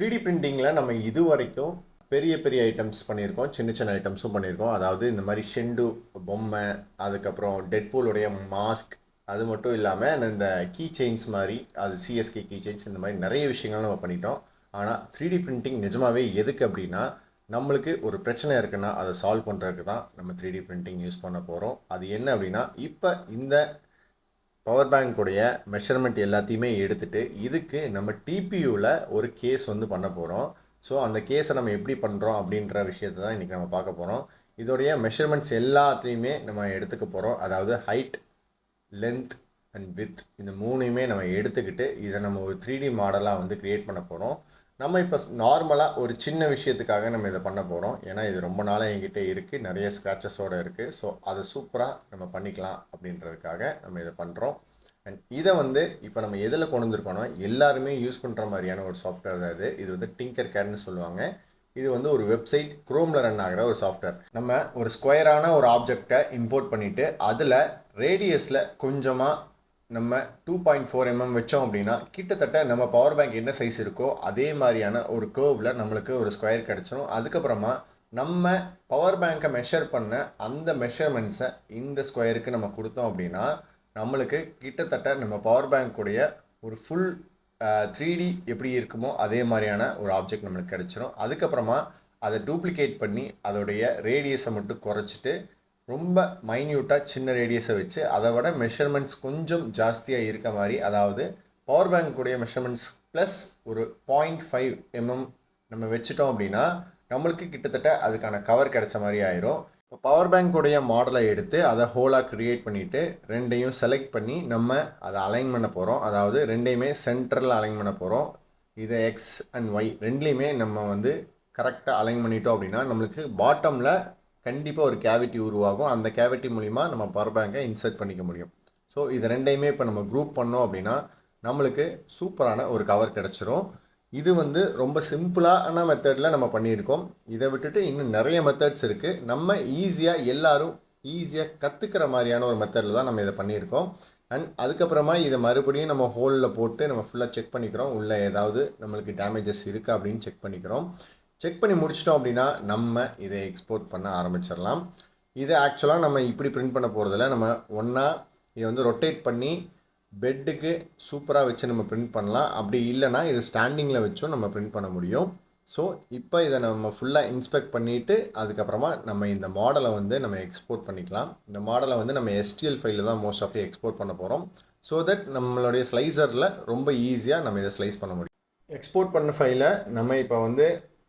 Three D பிரிண்டிங்கில் நம்ம இது வரைக்கும் பெரிய பெரிய ஐட்டம்ஸ் பண்ணியிருக்கோம். சின்ன சின்ன ஐட்டம்ஸும் பண்ணியிருக்கோம். அதாவது இந்த மாதிரி ஷெண்டு பொம்மை அதுக்கப்புறம் டெட்பூலுடைய மாஸ்க் அது மட்டும் இல்லாமல் இந்த கீ செயின்ஸ் மாதிரி அது சிஎஸ்கே கீ செயின்ஸ் இந்த மாதிரி நிறைய விஷயங்கள் நம்ம பண்ணிட்டோம். ஆனால் த்ரீ டி பிரிண்டிங் நிஜமாவே எதுக்கு அப்படின்னா நம்மளுக்கு ஒரு பிரச்சனை இருக்குன்னா அதை சால்வ் பண்ணுறதுக்கு தான் நம்ம த்ரீ டி பிரிண்டிங் யூஸ் பண்ண போகிறோம் அது என்ன அப்படின்னா இப்போ இந்த பவர் பேங்க்குடைய மெஷர்மெண்ட் எல்லாத்தையுமே எடுத்துகிட்டு இதுக்கு நம்ம டிபியூவில் ஒரு கேஸ் வந்து பண்ண போகிறோம் ஸோ அந்த கேஸை நம்ம எப்படி பண்ணுறோம் அப்படின்ற விஷயத்தை தான் இன்றைக்கி நம்ம பார்க்க போகிறோம் இதோடைய மெஷர்மெண்ட்ஸ் எல்லாத்தையுமே நம்ம எடுத்துக்க போகிறோம் அதாவது ஹைட் லென்த் அண்ட் வித் இந்த மூணையுமே நம்ம எடுத்துக்கிட்டு இதை நம்ம ஒரு த்ரீ டி மாடலாக வந்து க்ரியேட் பண்ண போகிறோம் நம்ம இப்போ நார்மலாக ஒரு சின்ன விஷயத்துக்காக நம்ம இதை பண்ண போகிறோம் ஏன்னா இது ரொம்ப நாளாக என்கிட்ட இருக்குது நிறைய ஸ்க்ராச்சஸோடு இருக்குது ஸோ அதை சூப்பராக நம்ம பண்ணிக்கலாம் அப்படின்றதுக்காக நம்ம இதை பண்ணுறோம் அண்ட் இதை வந்து இப்போ நம்ம எதில் கொண்டு வந்துருக்கோம்னா எல்லாருமே யூஸ் பண்ணுற மாதிரியான ஒரு சாஃப்ட்வேர் தான் இது. இது வந்து டிங்கர் கேர்னு சொல்லுவாங்க. இது வந்து ஒரு வெப்சைட் குரோமில் ரன் ஆகிற ஒரு சாஃப்ட்வேர் நம்ம ஒரு ஸ்கொயரான ஒரு ஆப்ஜெக்டை இம்போர்ட் பண்ணிவிட்டு அதில் ரேடியஸில் கொஞ்சமாக நம்ம டூ பாயிண்ட் ஃபோர் எம்எம் வச்சோம் அப்படின்னா கிட்டத்தட்ட நம்ம பவர் பேங்க் என்ன சைஸ் இருக்கோ அதே மாதிரியான ஒரு கேர்வில் நம்மளுக்கு ஒரு ஸ்கொயர் கிடச்சிரும். அதுக்கப்புறமா நம்ம பவர் பேங்க்கை மெஷர் பண்ண அந்த மெஷர்மெண்ட்ஸை இந்த ஸ்கொயருக்கு நம்ம கொடுத்தோம் அப்படின்னா நம்மளுக்கு கிட்டத்தட்ட நம்ம பவர் பேங்க்குடைய ஒரு ஃபுல் த்ரீ டி எப்படி இருக்குமோ அதே மாதிரியான ஒரு ஆப்ஜெக்ட் நம்மளுக்கு கிடச்சிரும். அதுக்கப்புறமா அதை டூப்ளிகேட் பண்ணி அதோடைய ரேடியஸை மட்டும் குறைச்சிட்டு ரொம்ப மைன்யூட்டாக சின்ன ரேடியஸை வச்சு அதை விட மெஷர்மெண்ட்ஸ் கொஞ்சம் ஜாஸ்தியாக இருக்க மாதிரி அதாவது பவர் பேங்க்குடைய மெஷர்மெண்ட்ஸ் ப்ளஸ் ஒரு பாயிண்ட் ஃபைவ் எம்எம் நம்ம வச்சுட்டோம் அப்படின்னா நம்மளுக்கு கிட்டத்தட்ட அதுக்கான கவர் கிடைச்ச மாதிரி ஆயிரும். இப்போ பவர் பேங்க்குடைய மாடலை எடுத்து அதை ஹோலாக க்ரியேட் பண்ணிவிட்டு ரெண்டையும் செலக்ட் பண்ணி நம்ம அதை அலைன் பண்ண போகிறோம் அதாவது ரெண்டையுமே சென்டரில் அலைன் பண்ண போகிறோம் இதை எக்ஸ் அண்ட் ஒய் ரெண்டுலேயுமே நம்ம வந்து கரெக்டாக அலைன் பண்ணிட்டோம் அப்படின்னா நம்மளுக்கு பாட்டமில் கண்டிப்பாக ஒரு கேவிட்டி உருவாகும். அந்த கேவிட்டி மூலிமா நம்ம பவர் பேங்கை இன்சர்ட் பண்ணிக்க முடியும். ஸோ இது ரெண்டையுமே இப்போ நம்ம குரூப் பண்ணோம் அப்படின்னா நம்மளுக்கு சூப்பரான ஒரு கவர் கிடச்சிரும். இது வந்து ரொம்ப சிம்பிளான மெத்தடில் நம்ம பண்ணியிருக்கோம். இதை விட்டுட்டு இன்னும் நிறைய மெத்தட்ஸ் இருக்குது நம்ம ஈஸியாக எல்லாரும் ஈஸியாக கற்றுக்கிற மாதிரியான ஒரு மெத்தடில் தான் நம்ம இதை பண்ணியிருக்கோம். அண்ட் அதுக்கப்புறமா இதை மறுபடியும் நம்ம ஹோலில் போட்டு நம்ம ஃபுல்லாக செக் பண்ணிக்கிறோம். உள்ளே ஏதாவது நம்மளுக்கு டேமேஜஸ் இருக்கா அப்படின்னு செக் பண்ணிக்கிறோம். செக் பண்ணி முடிச்சிட்டோம் அப்படின்னா நம்ம இதை எக்ஸ்போர்ட் பண்ண ஆரம்பிச்சிடலாம். இதை ஆக்சுவலாக நம்ம இப்படி பிரிண்ட் பண்ண போகிறதில்ல நம்ம ஒன்றா இதை வந்து ரொட்டேட் பண்ணி பெட்டுக்கு சூப்பராக வச்சு நம்ம பிரிண்ட் பண்ணலாம். அப்படி இல்லைனா இதை ஸ்டாண்டிங்கில் வச்சும் நம்ம பிரிண்ட் பண்ண முடியும். ஸோ இப்போ இதை நம்ம ஃபுல்லாக இன்ஸ்பெக்ட் பண்ணிவிட்டு அதுக்கப்புறமா நம்ம இந்த மாடலை வந்து நம்ம எக்ஸ்போர்ட் பண்ணிக்கலாம். இந்த மாடலை வந்து நம்ம எஸ்டிஎல் ஃபைலில் தான் மோஸ்ட் ஆஃப் எக்ஸ்போர்ட் பண்ண போகிறோம் ஸோ தட் நம்மளுடைய ஸ்லைசரில் ரொம்ப ஈஸியாக நம்ம இதை ஸ்லைஸ் பண்ண முடியும். எக்ஸ்போர்ட் பண்ண ஃபைலை நம்ம இப்போ வந்து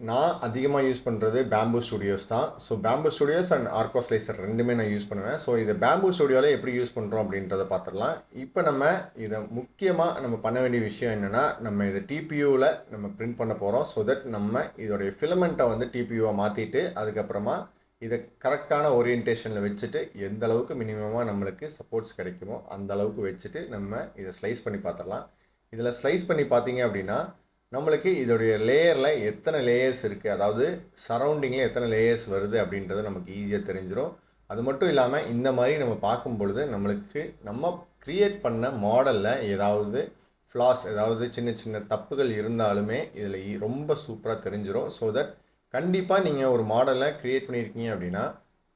நான் அதிகமாக யூஸ் பண்ணுறது பேம்பூ ஸ்டுடியோஸ் தான். So Bambu Studios and Orca Slicer ரெண்டுமே நான் யூஸ் பண்ணுவேன். ஸோ இதை பேம்பூ ஸ்டுடியோவில் எப்படி யூஸ் பண்ணுறோம் அப்படின்றத பார்த்துடலாம். இப்போ நம்ம இதை முக்கியமாக நம்ம பண்ண வேண்டிய விஷயம் என்னென்னா நம்ம இதை டிபியூவில் நம்ம பிரிண்ட் பண்ண போகிறோம் ஸோ தட் நம்ம இதோடைய ஃபிலமெண்ட்டை வந்து டிபியூவை மாற்றிட்டு அதுக்கப்புறமா இதை கரெக்டான ஓரியன்டேஷனில் வச்சுட்டு எந்த அளவுக்கு மினிமமாக நம்மளுக்கு சப்போர்ட்ஸ் கிடைக்குமோ அந்த அளவுக்கு வச்சுட்டு நம்ம இதை ஸ்லைஸ் பண்ணி பார்த்துடலாம். இதில் ஸ்லைஸ் பண்ணி பார்த்தீங்க அப்படின்னா நம்மளுக்கு இதோடைய லேயரில் எத்தனை லேயர்ஸ் இருக்குது அதாவது சரௌண்டிங்கில் எத்தனை லேயர்ஸ் வருது அப்படின்றது நமக்கு ஈஸியாக தெரிஞ்சிடும் அது மட்டும் இல்லாமல் இந்த மாதிரி நம்ம பார்க்கும் பொழுது நம்மளுக்கு நம்ம க்ரியேட் பண்ண மாடலில் ஏதாவது ஃப்ளாஸ் ஏதாவது சின்ன சின்ன தப்புகள் இருந்தாலுமே இதில் ரொம்ப சூப்பராக தெரிஞ்சிடும் ஸோ தட் கண்டிப்பாக நீங்கள் ஒரு மாடலை க்ரியேட் பண்ணியிருக்கீங்க அப்படின்னா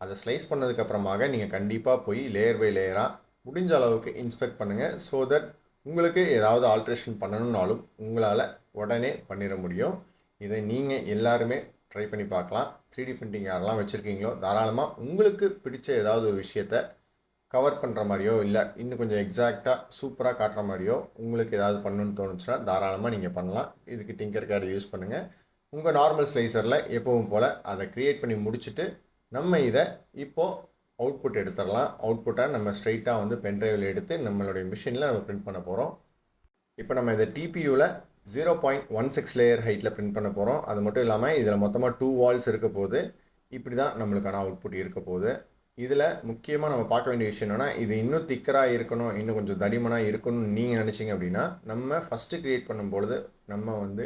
அதை ஸ்லைஸ் பண்ணதுக்கப்புறமாக நீங்கள் கண்டிப்பாக போய் லேயர் பை லேயராக முடிஞ்ச அளவுக்கு இன்ஸ்பெக்ட் பண்ணுங்கள் ஸோ தட் உங்களுக்கு ஏதாவது ஆல்ட்ரேஷன் பண்ணணுன்னாலும் உங்களால் உடனே பண்ணிட முடியும். இதை நீங்கள் எல்லாருமே ட்ரை பண்ணி பார்க்கலாம். த்ரீ டி பிரிண்டிங் யாரெல்லாம் வச்சுருக்கீங்களோ தாராளமாக உங்களுக்கு பிடிச்ச ஏதாவது ஒரு விஷயத்த கவர் பண்ணுற மாதிரியோ இல்லை இன்னும் கொஞ்சம் எக்ஸாக்டாக சூப்பராக காட்டுற மாதிரியோ உங்களுக்கு ஏதாவது பண்ணணும்னு தோணுச்சுன்னா தாராளமாக நீங்கள் பண்ணலாம். இதுக்கு டிங்கர் கார்டு யூஸ் பண்ணுங்கள் உங்கள் நார்மல் ஸ்லைசரில் எப்பவும் போல் அதை க்ரியேட் பண்ணி முடிச்சுட்டு நம்ம இதை இப்போது அவுட்புட் எடுத்துடலாம். அவுட்புட்டாக நம்ம ஸ்ட்ரைட்டாக வந்து பென்ட்ரைவில் எடுத்து நம்மளுடைய மிஷினில் நம்ம பிரிண்ட் பண்ண போகிறோம் இப்போ நம்ம இதை டிபியூவில் zero point one six layer ஹைட்டில் பிரிண்ட் பண்ண போகிறோம் அது மட்டும் இல்லாமல் இதில் மொத்தமாக டூ வால்ஸ் இருக்க போது இப்படி தான் நம்மளுக்கான அவுட்புட் இருக்க போகுது. இதில் முக்கியமாக நம்ம பார்க்க வேண்டிய விஷயம் என்னென்னா இது இன்னும் திக்கராக இருக்கணும் இன்னும் கொஞ்சம் தடிமனாக இருக்கணும்னு நீங்கள் நினச்சிங்க அப்படின்னா நம்ம ஃபஸ்ட்டு க்ரியேட் பண்ணும்பொழுது நம்ம வந்து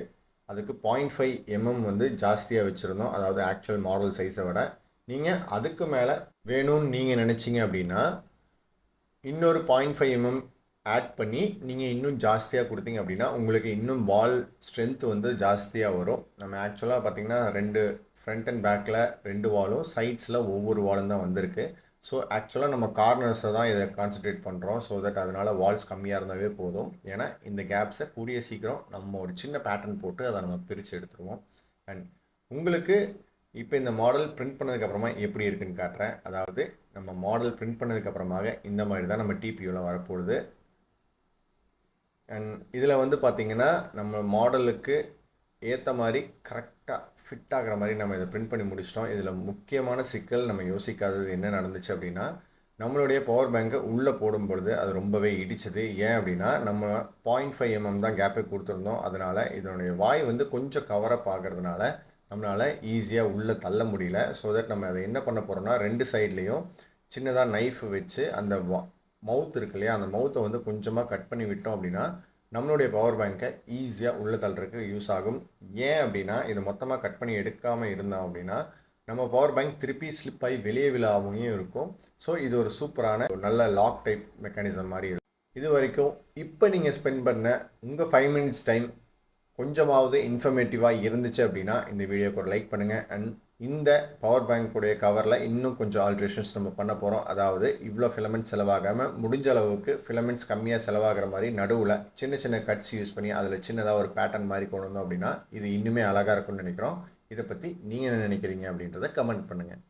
அதுக்கு பாயிண்ட் ஃபைவ் எம்எம் வந்து ஜாஸ்தியாக வச்சுருந்தோம். அதாவது ஆக்சுவல் மாடல் சைஸை விட. நீங்கள் அதுக்கு மேலே வேணும்னு நீங்கள் நினச்சிங்க அப்படின்னா இன்னொரு பாயிண்ட் ஃபைவ் எம்எம் ஆட் பண்ணி நீங்கள் இன்னும் ஜாஸ்தியாக கொடுத்தீங்க அப்படின்னா உங்களுக்கு இன்னும் வால் ஸ்ட்ரென்த் வந்து ஜாஸ்தியாக வரும். நம்ம ஆக்சுவலாக பார்த்தீங்கன்னா ரெண்டு ஃப்ரண்ட் அண்ட் பேக்கில் ரெண்டு வாலும் சைட்ஸில் ஒவ்வொரு வாலும் தான் வந்திருக்கு. ஸோ ஆக்சுவலாக நம்ம கார்னர்ஸை தான் இதை கான்சன்ட்ரேட் பண்ணுறோம் ஸோ தட் அதனால் வால்ஸ் கம்மியாக இருந்தாவே போதும். ஏன்னா இந்த கேப்ஸை கூடிய சீக்கிரம் நம்ம ஒரு சின்ன பேட்டர்ன் போட்டு அதை நம்ம பிரித்து எடுத்துருவோம். அண்ட் உங்களுக்கு இப்போ இந்த மாடல் பிரிண்ட் பண்ணதுக்கப்புறமா எப்படி இருக்குன்னு காட்டுறேன். அதாவது நம்ம மாடல் பிரிண்ட் பண்ணதுக்கப்புறமாக இந்த மாதிரி தான் நம்ம டிபியூவில் வரப்போகுது. அண்ட் இதில் வந்து பார்த்திங்கன்னா நம்ம மாடலுக்கு ஏற்ற மாதிரி கரெக்டாக ஃபிட் ஆகிற மாதிரி நம்ம இதை பிரிண்ட் பண்ணி முடிச்சிட்டோம். இதில் முக்கியமான சிக்கல் நம்ம யோசிக்காதது என்ன நடந்துச்சு அப்படின்னா நம்மளுடைய பவர் பேங்க்கை உள்ளே போடும் பொழுது அது ரொம்பவே இடிச்சது. ஏன் அப்படின்னா நம்ம பாயிண்ட் ஃபைவ் எம்எம் தான் கேப்பை கொடுத்துருந்தோம். அதனால் இதனுடைய வாய் வந்து கொஞ்சம் கவரப் ஆகிறதுனால நம்மளால் ஈஸியாக உள்ளே தள்ள முடியல. ஸோ தட் நம்ம அதை என்ன பண்ண போகிறோம்னா ரெண்டு சைட்லேயும் சின்னதாக நைஃப் வச்சு அந்த மவுத் இருக்கு இல்லையா அந்த மவுத்தை வந்து கொஞ்சமாக கட் பண்ணி விட்டோம் அப்படின்னா நம்மளுடைய பவர் பேங்க்கை ஈஸியாக உள்ளே தள்ளுறதுக்கு யூஸ் ஆகும். ஏன் அப்படின்னா இதை மொத்தமாக கட் பண்ணி எடுக்காமல் இருந்தோம் அப்படின்னா நம்ம பவர் பேங்க் திருப்பி ஸ்லிப் ஆகி வெளியே விழாமையும் இருக்கும். ஸோ இது ஒரு சூப்பரான ஒரு நல்ல லாக் டைப் மெக்கானிசம் மாதிரி இருக்கும். இது வரைக்கும் இப்போ நீங்கள் ஸ்பெண்ட் பண்ண உங்கள் ஃபைவ் மினிட்ஸ் டைம் கொஞ்சமாவது இன்ஃபர்மேட்டிவாக இருந்துச்சு அப்படின்னா இந்த வீடியோக்கு ஒரு லைக் பண்ணுங்கள் அண்ட் இந்த பவர் பேங்க்குடைய கவரில் இன்னும் கொஞ்சம் ஆல்ட்ரேஷன்ஸ் நம்ம பண்ண போகிறோம் அதாவது இவ்வளோ ஃபிலமெண்ட் செலவாகாமல் முடிஞ்ச அளவுக்கு ஃபிலமெண்ட்ஸ் கம்மியாக செலவாகிற மாதிரி நடுவில் சின்ன சின்ன கட்ஸ் யூஸ் பண்ணி அதில் சின்னதாக ஒரு பேட்டர்ன் மாதிரி கொண்டு வந்தோம் அப்படின்னா இது இன்னுமே அழகாக இருக்கும்னு நினைக்கிறோம். இதை பற்றி நீங்கள் என்ன நினைக்கிறீங்க அப்படின்றத கமெண்ட் பண்ணுங்கள்